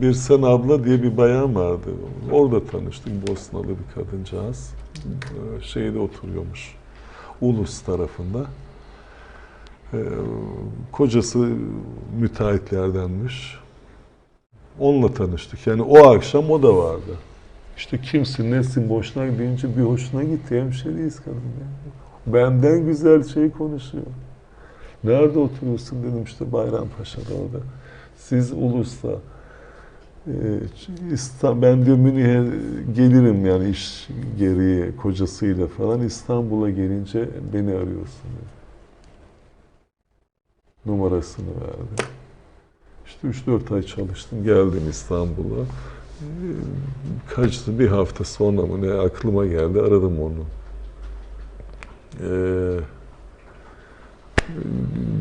Birsen abla diye bir bayan vardı. Orada tanıştık Bosnalı bir kadıncağız. Ee, Şeyde oturuyormuş. Ulus tarafında. Ee, Kocası müteahhitlerdenmiş. Onunla tanıştık. Yani o akşam o da vardı. İşte kimsin, nesin, boşuna deyince bir hoşuna gitti. Hemşeriyiz kadın. ya. Benden güzel şey konuşuyor. Nerede oturuyorsun dedim işte Bayrampaşa'da orada. Siz Ulus'ta. Ee, ben diyor Münih'e gelirim yani iş gereği kocasıyla falan. İstanbul'a gelince beni arıyorsun dedi. Numarasını verdi. İşte 3-4 ay çalıştım. Geldim İstanbul'a. Ee, Kaçtı bir hafta sonra mı ne aklıma geldi. Aradım onu. Ee,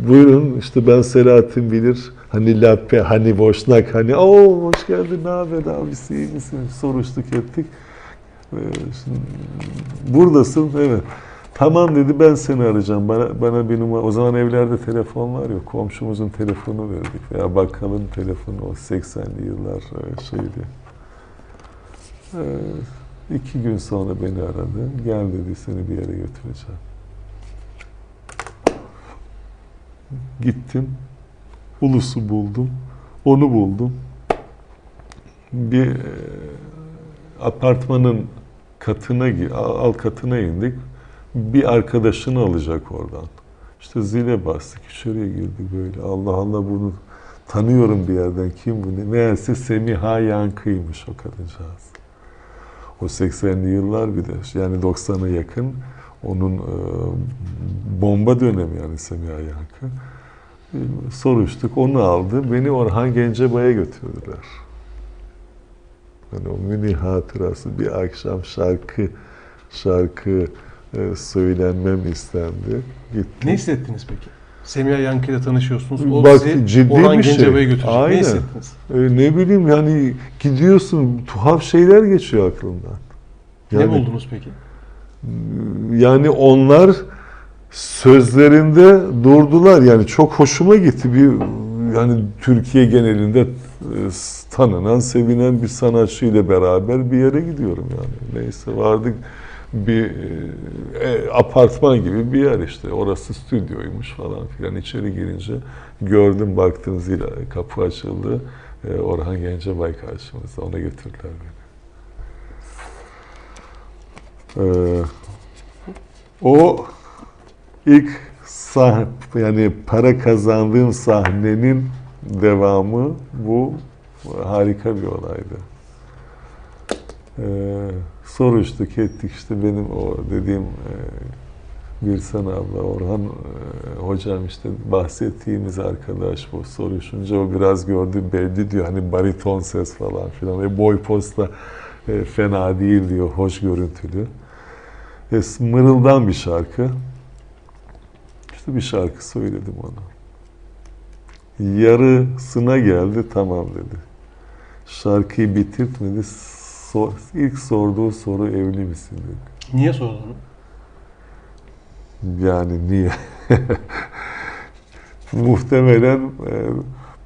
Buyurun işte ben Selahattin Bilir. Hani Lappe, hani Boşnak, hani o hoş geldin ne haber abisi iyi misin? Soruştuk ettik. Ee, şimdi, buradasın evet. Tamam dedi ben seni arayacağım. Bana, bana bir numara. O zaman evlerde telefon var ya komşumuzun telefonu verdik veya bakkalın telefonu o 80'li yıllar e, şeydi. Ee, iki gün sonra beni aradı. Gel dedi seni bir yere götüreceğim. Gittim. Ulus'u buldum. Onu buldum. Bir e, apartmanın katına, alt katına indik. Bir arkadaşını alacak oradan. İşte zile bastık, içeriye girdik böyle. Allah Allah bunu tanıyorum bir yerden. Kim bu? ne? Meğerse Semiha Yankı'ymış o kadıncağız. O 80'li yıllar bir de. Yani 90'a yakın onun e, bomba dönemi yani Semiha Yankı. E, soruştuk, onu aldı. Beni Orhan Gencebay'a götürdüler. Yani o Münih hatırası bir akşam şarkı şarkı e, söylenmem istendi. Gittim. Ne hissettiniz peki? Semiha Yankı ile tanışıyorsunuz. O Bak, sizi ciddi Orhan bir şey. Gencebay'a götürecek. Aynen. Ne hissettiniz? E, ne bileyim yani gidiyorsun tuhaf şeyler geçiyor aklımdan. ne buldunuz peki? Yani onlar sözlerinde durdular. Yani çok hoşuma gitti. Bir yani Türkiye genelinde e, tanınan, sevinen bir sanatçı ile beraber bir yere gidiyorum yani. Neyse vardık bir e, apartman gibi bir yer işte. Orası stüdyoymuş falan filan. İçeri girince gördüm baktım zil kapı açıldı. E, Orhan Gencebay karşımızda. Ona götürdüler beni. Ee, o ilk sah yani para kazandığım sahnenin devamı bu harika bir olaydı. Ee, soruştuk ettik işte benim o dediğim e, Birsen abla, Orhan e, hocam işte bahsettiğimiz arkadaş bu soruşunca o biraz gördü belli diyor hani bariton ses falan filan ve boy posta e, fena değil diyor hoş görüntülü. E, mırıldan bir şarkı. İşte bir şarkı söyledim ona. Yarısına geldi tamam dedi. Şarkıyı bitirtmedi. Sor, ilk sorduğu soru evli misin dedi. Niye sordun? Yani niye? Muhtemelen e,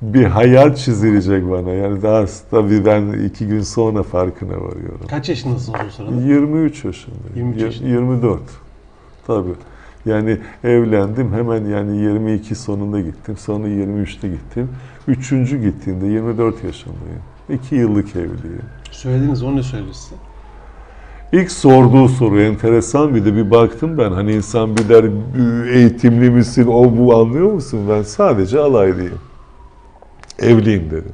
bir hayal çizilecek bana. Yani daha tabii ben iki gün sonra farkına varıyorum. Kaç yaşındasınız o sırada? 23 yaşındayım. 23 Yir- yaşında. 24. Tabii. Yani evlendim hemen yani 22 sonunda gittim. Sonra 23'te gittim. Üçüncü gittiğimde 24 yaşındayım. İki yıllık evliyim. Söylediniz, o ne söyledi size? İlk sorduğu soru enteresan bir de bir baktım ben hani insan bir der eğitimli misin o bu anlıyor musun? Ben sadece alaylıyım. Evliyim dedim.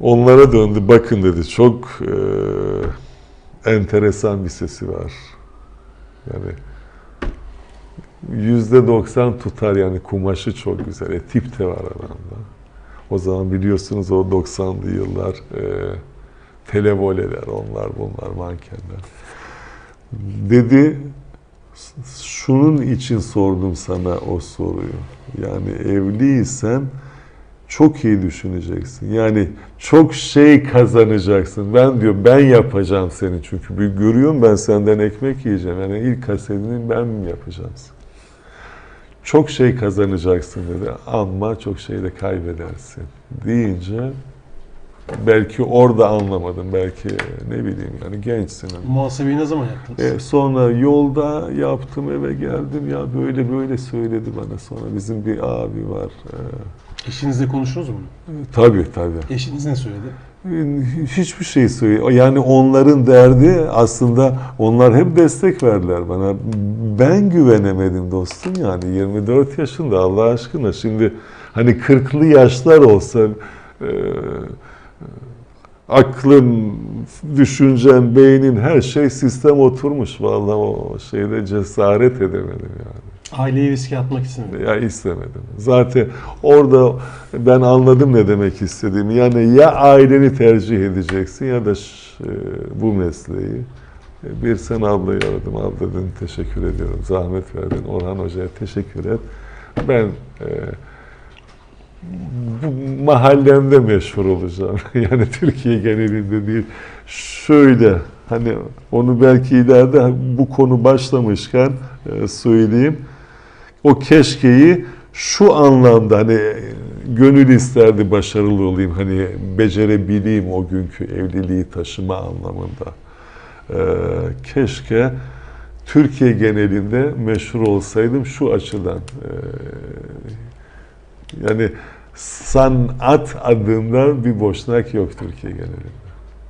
Onlara döndü bakın dedi çok e, enteresan bir sesi var. Yani yüzde doksan tutar yani kumaşı çok güzel. E, tip de var adamda. O zaman biliyorsunuz o 90'lı yıllar e, televoleler, onlar bunlar, mankenler. Dedi, şunun için sordum sana o soruyu. Yani evliysen çok iyi düşüneceksin. Yani çok şey kazanacaksın. Ben diyor ben yapacağım seni çünkü bir görüyorum ben senden ekmek yiyeceğim. Yani ilk kasetini ben mi yapacağım? Çok şey kazanacaksın dedi ama çok şey de kaybedersin deyince belki orada anlamadım. Belki ne bileyim yani gençsin. hani. Muhasebeyi ne zaman yaptınız? E, sonra yolda yaptım eve geldim ya böyle böyle söyledi bana sonra bizim bir abi var. E, Eşinizle konuştunuz mu? tabii tabii. Eşiniz ne söyledi? Hiçbir şey söylüyor. Yani onların derdi aslında onlar hep destek verdiler bana. Ben güvenemedim dostum yani 24 yaşında Allah aşkına. Şimdi hani 40'lı yaşlar olsa e, aklın, düşüncen, beynin her şey sistem oturmuş. Vallahi o şeyde cesaret edemedim yani. Aileyi riske atmak istemedi. Ya istemedim. Zaten orada ben anladım ne demek istediğimi. Yani ya aileni tercih edeceksin ya da e, bu mesleği. E, Bir sen ablayı aradım. Abla dedim teşekkür ediyorum. Zahmet verdin. Orhan Hoca'ya teşekkür et. Ben e, bu mahallemde meşhur olacağım. yani Türkiye genelinde değil. Şöyle hani onu belki ileride bu konu başlamışken e, söyleyeyim. O keşkeyi şu anlamda hani gönül isterdi başarılı olayım hani becerebileyim o günkü evliliği taşıma anlamında. Ee, keşke Türkiye genelinde meşhur olsaydım şu açıdan. Ee, yani sanat adında bir boşnak yok Türkiye genelinde.